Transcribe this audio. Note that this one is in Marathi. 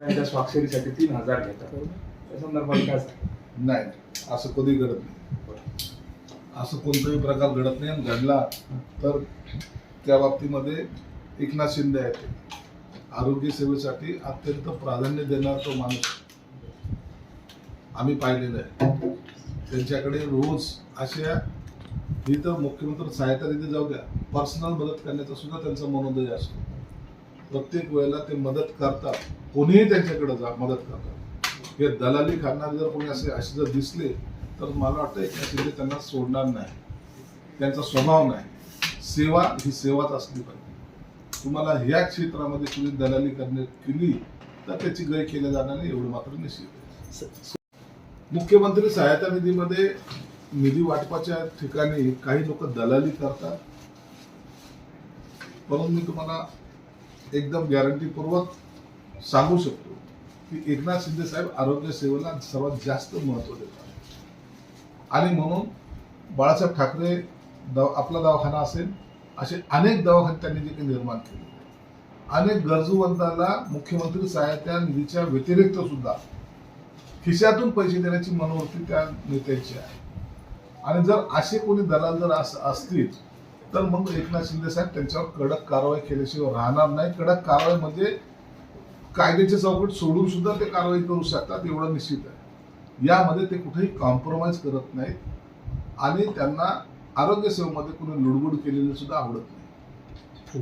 त्यांच्या स्वाक्षरीसाठी तीन हजार घेतात. त्या संदर्भात काय? नाही असं कधी घडत नाही. असं कोणताही प्रकार घडत नाही आणि घडला तर त्या बाबतीमध्ये एकनाथ शिंदे आहेत. आरोग्य सेवेसाठी अत्यंत प्राधान्य देणारा तो माणूस आम्ही पाहिलेलं आहे. त्यांच्याकडे रोज अशा ही तर मुख्यमंत्री सहायता निधी जाऊ द्या. पर्सनल मदत करण्याचा सुद्धा त्यांचा मनोदय असतो. प्रत्येक वेळेला ते मदत करतात. कोणीही त्यांच्याकडे जा मदत करतात. हे दलाली करणारे जर कोणी असे असे जर दिसले तर मला वाटतं एकनाथ शिंदे त्यांना सोडणार नाही त्यांचा स्वभाव नाही सेवा ही सेवाच असली पाहिजे. तुम्हाला ह्या क्षेत्रामध्ये तुम्ही दलाली करणे केली तर त्याची गय केल्या जाणार नाही एवढं मात्र निश्चित मुख्यमंत्री सहायता निधीमध्ये निधी वाटपाच्या ठिकाणी काही लोक दलाली करतात. परंतु मी तुम्हाला एकदम गॅरंटीपूर्वक सांगू शकतो की एकनाथ शिंदे साहेब आरोग्य सेवेला सर्वात जास्त महत्त्व देतात. आणि म्हणून बाळासाहेब ठाकरे दवा आपला दवाखाना असेल असे अनेक दवाखाने त्यांनी देखील निर्माण केले अनेक गरजूवंतांना मुख्यमंत्री सहायता निधीच्या व्यतिरिक्त सुद्धा खिशातून पैसे देण्याची मनोवृत्ती त्या नेत्यांची आहे. आणि जर असे कोणी दलाल जर असतील तर मग एकनाथ शिंदे साहेब त्यांच्यावर कडक कारवाई केल्याशिवाय राहणार नाही. कडक कारवाई म्हणजे कायद्याचे चौकट सोडून सुद्धा ते कारवाई करू शकतात एवढं निश्चित आहे. यामध्ये ते कुठेही कॉम्प्रोमाइज करत नाहीत आणि त्यांना आरोग्य सेवेमध्ये कुणी लुडबुड केलेली सुद्धा आवडत नाही. हो.